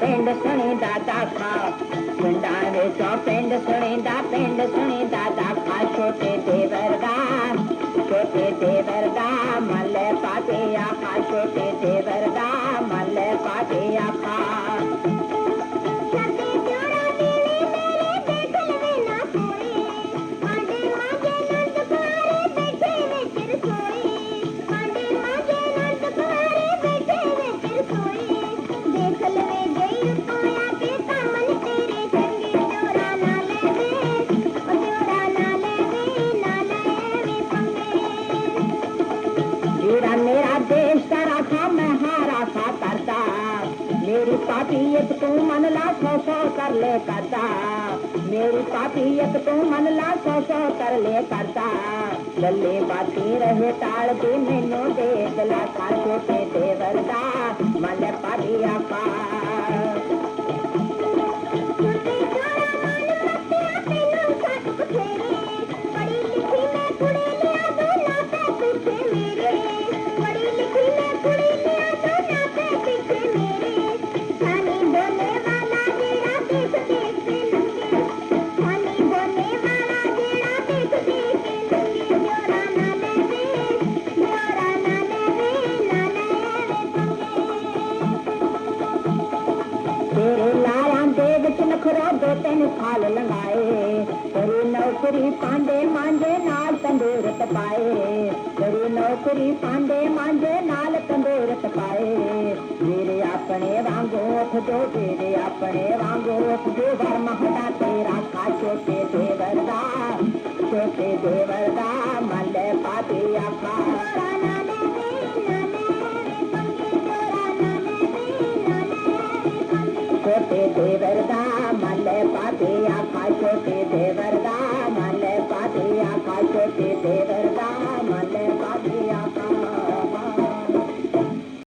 पेंड सुणी दादा विचो पेंड सुणी पेंड सुणी दादा छोटे देवरगा छोटे देवरगा मल पाते छोटे देवरगा मल पाते ਜਿਹੜਾ ਮੇਰਾ ਦੇਸ਼ ਦਾ ਰਾਖਾ ਮੈਂ ਹਾਰਾ ਸਾ ਕਰਦਾ। ਮੇਰੀ ਪਾਪੀਅਤ ਤੂੰ ਮਨ ਲਾ ਸੋ ਸੋ ਕਰ ਲੈ ਕਰਦਾ। ਮੇਰੀ ਪਾਪੀਅਤ ਤੂੰ ਮਨ ਲਾ ਸੋ ਸੋ ਕਰ ਲੈ ਕਰਦਾ। ਲੱਲੇ ਬਾਤੀ ਰਹੇ ਤਾਲ ਦੀ ਮੈਨੂੰ ਦੇ ਗਲਾ ਕਾ ਛੋਟੇ ਦੇਵਰ ਦਾ। ਮਨ ਪਾਦੀਆ ਪਾ ਦੇ ਵਿੱਚ ਨਖਰਾ ਦੋ ਲੰਗਾਏ ਤੇਰੀ ਨੌਕਰੀ ਪਾਂਡੇ ਮਾਂਜੇ ਨਾਲ ਤੰਦੂਰਤ ਪਾਏ। ਤੇਰੀ ਨੌਕਰੀ ਪਾਂਡੇ ਮਾਂਜੇ ਨਾਲ ਤੰਦੂਰਤ ਪਾਏ। ਮੇਰੇ ਆਪਣੇ ਵਾਂਗੂ ਉੱਠ ਜੋ, ਤੇਰੇ ਆਪਣੇ ਵਾਂਗੂ ਉੱਠ ਵਰ ਮਹਦਾ ਤੇਰਾ ਕਾ ਛੋਟੇ ਦੇਵਰ ਦਾ ਛੋਟੇ ਦੇਵਰ ਦਾ ਮੱਲੇ ਪਾਤੀ ਆਖਾ। ਜੋੜਾ पाछो ते देवरदा मन पातिया पाछो ते देवरदा